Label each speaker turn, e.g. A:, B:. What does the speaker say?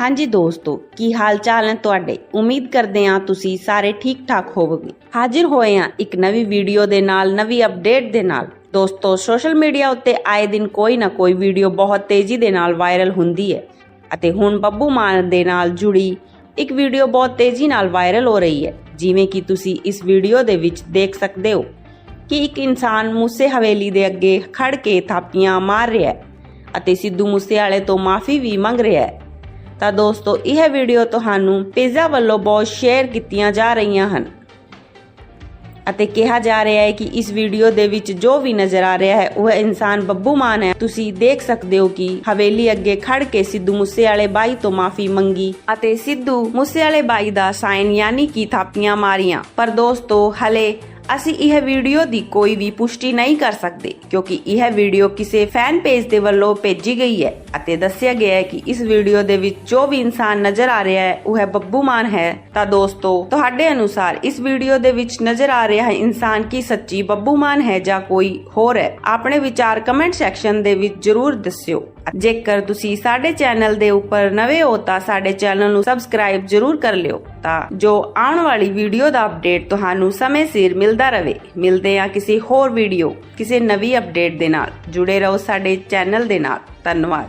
A: ਹਾਂਜੀ ਦੋਸਤੋ, ਕੀ ਹਾਲ ਚਾਲ ਹੈ ਤੁਹਾਡੇ? ਉਮੀਦ ਕਰਦੇ ਹਾਂ ਤੁਸੀਂ ਸਾਰੇ ਠੀਕ ਠਾਕ ਹੋਵੋਗੇ। ਹਾਜ਼ਰ ਹੋਏ ਹਾਂ ਇੱਕ ਨਵੀਂ ਵੀਡੀਓ ਦੇ ਨਾਲ, ਨਵੀਂ ਅਪਡੇਟ ਦੇ ਨਾਲ। ਦੋਸਤੋ ਸੋਸ਼ਲ ਮੀਡੀਆ ਉੱਤੇ ਆਏ ਦਿਨ ਕੋਈ ਨਾ ਕੋਈ ਵੀਡੀਓ ਬਹੁਤ ਤੇਜ਼ੀ ਦੇ ਨਾਲ ਵਾਇਰਲ ਹੁੰਦੀ ਹੈ ਅਤੇ ਹੁਣ ਬੱਬੂ ਮਾਨ ਦੇ ਨਾਲ ਜੁੜੀ ਇੱਕ ਵੀਡੀਓ ਬਹੁਤ ਤੇਜ਼ੀ ਨਾਲ ਵਾਇਰਲ ਹੋ ਰਹੀ ਹੈ। ਜਿਵੇਂ ਕਿ ਤੁਸੀਂ ਇਸ ਵੀਡੀਓ ਦੇ ਵਿੱਚ ਦੇਖ ਸਕਦੇ ਹੋ ਕਿ ਇੱਕ ਇਨਸਾਨ ਮੂਸੇ ਹਵੇਲੀ ਦੇ ਅੱਗੇ ਖੜ ਕੇ ਥਾਪੀਆਂ ਮਾਰ ਰਿਹਾ ਹੈ ਅਤੇ ਸਿੱਧੂ ਮੂਸੇਵਾਲੇ ਤੋਂ ਮਾਫੀ ਵੀ ਮੰਗ ਰਿਹਾ ਹੈ। ਤਾਂ ਦੋਸਤੋ, ਇਹ ਵੀਡੀਓ ਤੁਹਾਨੂੰ ਪੀਜ਼ਾ ਵੱਲੋਂ ਬਹੁਤ ਸ਼ੇਅਰ ਕੀਤੀਆਂ ਜਾ ਰਹੀਆਂ ਹਨ। ਅਤੇ ਕਿਹਾ ਜਾ ਰਿਹਾ ਹੈ ਕਿ ਇਸ ਵੀਡੀਓ ਦੇ ਵਿੱਚ ਜੋ ਵੀ ਨਜ਼ਰ ਆ ਰਿਹਾ ਹੈ, ਉਹ ਇਨਸਾਨ ਬੱਬੂ ਮਾਨ ਹੈ। ਤੁਸੀਂ ਦੇਖ ਸਕਦੇ ਹੋ ਕਿ ਹਵੇਲੀ ਅੱਗੇ ਖੜ ਕੇ ਸਿੱਧੂ ਮੂਸੇਵਾਲੇ ਬਾਈ ਤੋਂ ਮਾਫੀ ਮੰਗੀ ਅਤੇ ਸਿੱਧੂ ਮੂਸੇਵਾਲੇ ਬਾਈ ਦਾ ਸਾਈਨ ਯਾਨੀ ਕਿ ਥਾਪੀਆਂ ਮਾਰੀਆਂ। ਪਰ ਦੋਸਤੋ, ਹਲੇ ਅਸੀਂ ਇਹ ਵੀਡੀਓ ਦੀ ਕੋਈ ਵੀ ਪੁਸ਼ਟੀ ਨਹੀਂ ਕਰ ਸਕਦੇ, ਕਿਉਂਕਿ ਇਹ ਵੀਡੀਓ ਕਿਸੇ ਫੈਨ ਪੇਜ ਦੇ ਵੱਲੋਂ ਭੇਜੀ ਗਈ ਹੈ ਅਤੇ ਦੱਸਿਆ ਗਿਆ ਹੈ ਕਿ ਇਸ ਵੀਡੀਓ ਦੇ ਵਿੱਚ ਜੋ ਵੀ ਇਨਸਾਨ ਨਜ਼ਰ ਆ ਰਿਹਾ ਹੈ, ਉਹ ਹੈ ਬੱਬੂ ਮਾਨ ਹੈ। ਤਾਂ ਦੋਸਤੋ, ਤੁਹਾਡੇ ਅਨੁਸਾਰ ਇਸ ਵੀਡੀਓ ਦੇ ਵਿੱਚ ਨਜ਼ਰ ਆ ਰਿਹਾ ਇਨਸਾਨ ਕੀ ਸੱਚੀ ਬੱਬੂ ਮਾਨ ਹੈ ਜਾਂ ਕੋਈ ਹੋਰ ਹੈ? ਆਪਣੇ ਵਿਚਾਰ ਕਮੈਂਟ ਸੈਕਸ਼ਨ ਦੇ ਵਿੱਚ ਜਰੂਰ ਦੱਸਿਓ। ਜੇਕਰ ਤੁਸੀਂ ਸਾਡੇ ਚੈਨਲ ਦੇ ਉੱਪਰ ਨਵੇਂ ਹੋ, ਤਾਂ ਸਾਡੇ ਚੈਨਲ ਨੂੰ ਸਬਸਕ੍ਰਾਈਬ ਜਰੂਰ ਕਰ ਲਿਓ। ਤਾਂ ਜੋ ਆਉਣ ਵਾਲੀ ਵੀਡੀਓ ਦਾ ਅਪਡੇਟ ਤੁਹਾਨੂੰ ਸਮੇਂ ਸਿਰ ਮਿਲਦਾ ਮਿਲਦਾ ਰਹੇ ਮਿਲਦੇ ਆ ਕਿਸੇ ਹੋਰ ਵੀਡੀਓ, ਕਿਸੇ ਨਵੀਂ ਅਪਡੇਟ ਦੇ ਨਾਲ। ਜੁੜੇ ਰਹੋ ਸਾਡੇ ਚੈਨਲ ਦੇ ਨਾਲ। ਧੰਨਵਾਦ।